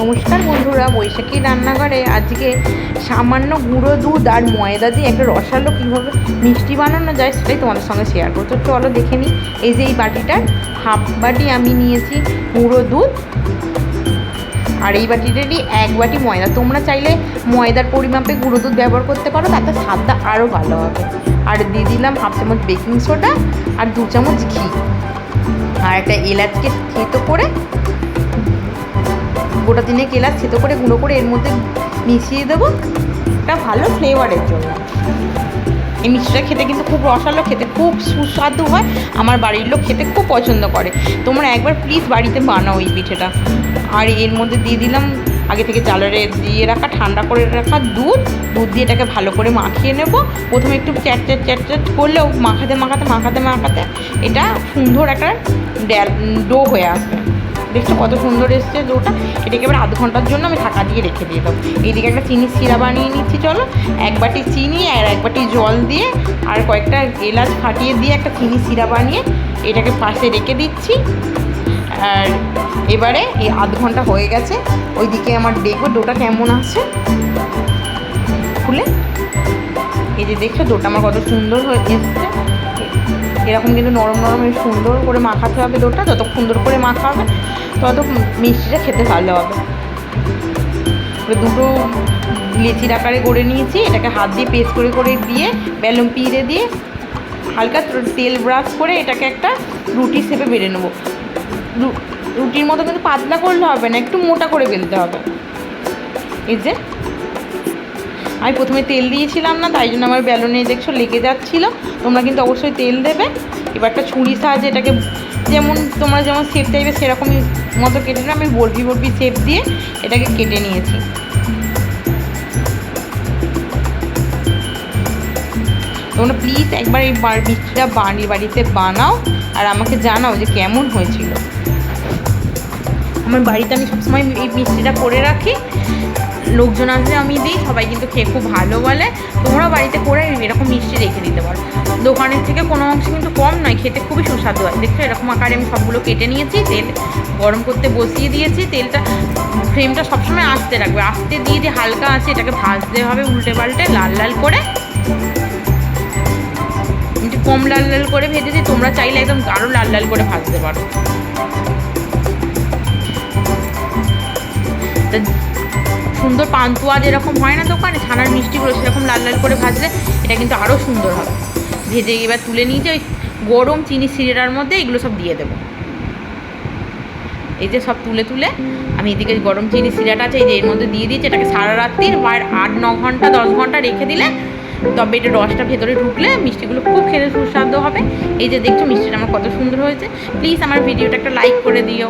নমস্কার বন্ধুরা, বৈশাখী রান্নাঘরে আজকে সামান্য গুঁড়ো দুধ আর ময়দা দিয়ে একটা রসালো কীভাবে মিষ্টি বানানো যায় সেটাই তোমাদের সঙ্গে শেয়ার করব। তো চলো দেখে নিই। এই যে এই বাটিটার হাফ বাটি আমি নিয়েছি গুঁড়ো দুধ। আর এই বাটিটারই এক বাটি ময়দা। তোমরা চাইলে ময়দার পরিমাপে গুঁড়ো দুধ ব্যবহার করতে পারো, তাতে স্বাদটা আরও ভালো হবে। আর দিয়ে দিলাম হাফ চামচ বেকিং সোডা আর দু চামচ ঘি। আর একটা এলাচকে থেতো করে গোটা দিনে এলাচ থেতো করে গুঁড়ো করে এর মধ্যে মিশিয়ে দেবো। একটা ভালো ফ্লেভারের জন্য। এই মিষ্টিটা খেতে কিন্তু খুব রসালো, খেতে খুব সুস্বাদু হয়। আমার বাড়ির লোক খেতে খুব পছন্দ করে। তোমরা একবার প্লিজ বাড়িতে বানাও এই পিঠেটা। আর এর মধ্যে দিয়ে দিলাম, আগে থেকে জালারে দিয়ে রাখা, ঠান্ডা করে রাখা দুধ। দুধ দিয়ে এটাকে ভালো করে মাখিয়ে নেব। প্রথমে একটু চ্যাট চ্যাট চ্যাট চ্যাট করলেও মাখাতে মাখাতে মাখাতে মাখাতে এটা সুন্দর একটা ডো হয়ে আসবে। দেখছ কত সুন্দর এসছে ডোটা এটাকে এবার আধ ঘণ্টার জন্য আমি ঢাকা দিয়ে রেখে দিয়ে দেবো। এইদিকে একটা চিনি সিরা বানিয়ে নিচ্ছি, চলো। এক বাটি চিনি আর এক বাটি জল দিয়ে আর কয়েকটা এলাচ ফাটিয়ে দিয়ে একটা চিনি সিরা বানিয়ে এটাকে পাশে রেখে দিচ্ছি। আর এবারে এই আধ ঘণ্টা হয়ে গেছে। ওইদিকে আমার দেখব ডোটা কেমন আছে? খুলে। এই যে দেখছ ডোটা আমার কত সুন্দর হয়ে এসছে। এরকম কিন্তু নরম নরম সুন্দর করে মাখাতে হবে ডোটা যত সুন্দর করে মাখা হবে তত মিষ্টিটা খেতে ভালো হবে। দুটো লেচির আকারে গড়ে নিয়েছি, এটাকে হাত দিয়ে পেস্ট করে করে দিয়ে, বেলুন পিড়ে দিয়ে হালকা তেল ব্রাশ করে এটাকে একটা রুটি শেপে বেড়ে নেব। রুটির মতো কিন্তু পাতলা করলে হবে না, একটু মোটা করে বেলতে হবে। এই যে আমি প্রথমে তেল দিয়েছিলাম না, তাই জন্য আমার বেলুনে দেখছ লেগে যাচ্ছিল। তোমরা কিন্তু অবশ্যই তেল দেবে। এবার একটা ছুরি সাহায্যে এটাকে যেমন তোমরা যেমন শেপ চাইবে, সেরকমই মতো কেটে আমি বরফি বরফি শেপ দিয়ে এটাকে কেটে নিয়েছি। তোমরা প্লিজ একবার এই মিষ্টিটা বাড়ি বাড়িতে বানাও আর আমাকে জানাও যে কেমন হয়েছিল। আমার বাড়িতে আমি সবসময় এই মিষ্টিটা করে রাখি। লোকজন আসলে আমি দিই, সবাই কিন্তু খেয়ে খুব ভালো বলে। তোমরা বাড়িতে করে এরকম মিষ্টি রেখে দিতে পারো দোকানের থেকে কোনো অংশ কিন্তু কম নয়, খেতে খুবই সুস্বাদু হয়। দেখছ, এরকম আকারে আমি সবগুলো কেটে নিয়েছি, তেল গরম করতে বসিয়ে দিয়েছি, তেলটা ফ্রেমটা সবসময় আস্তে রাখবে। আস্তে দিয়ে দিয়ে হালকা আছে, এটাকে ভাজতে হবে উল্টে পাল্টে, লাল লাল করে। কম লাল লাল করে ভেজেছি তোমরা চাইলে একদম গাঢ় লাল লাল করে ভাজতে পারো। সুন্দর পান্তুয়া যেরকম হয় না দোকানে, ছানার মিষ্টিগুলো সেরকম লাল লাল করে ভাজলে এটা কিন্তু আরও সুন্দর হবে। ভেজে এবার তুলে নিয়ে যে ওই গরম চিনি সিরেটার মধ্যে এগুলো সব দিয়ে দেবো। এই যে সব তুলে তুলে আমি এদিকে গরম চিনি সিরাটা আছে, এই যে এর মধ্যে দিয়ে দিয়েছি, এটাকে সারা রাত্রির বা আট, ন ঘণ্টা, দশ ঘণ্টা রেখে দিলে তবে এটা রসটা ভেতরে ঢুকলে মিষ্টিগুলো খুব খেতে সুস্বাদু হবে। এই যে দেখছ মিষ্টিটা আমার কত সুন্দর হয়েছে। প্লিজ আমার ভিডিওটা একটা লাইক করে দিও।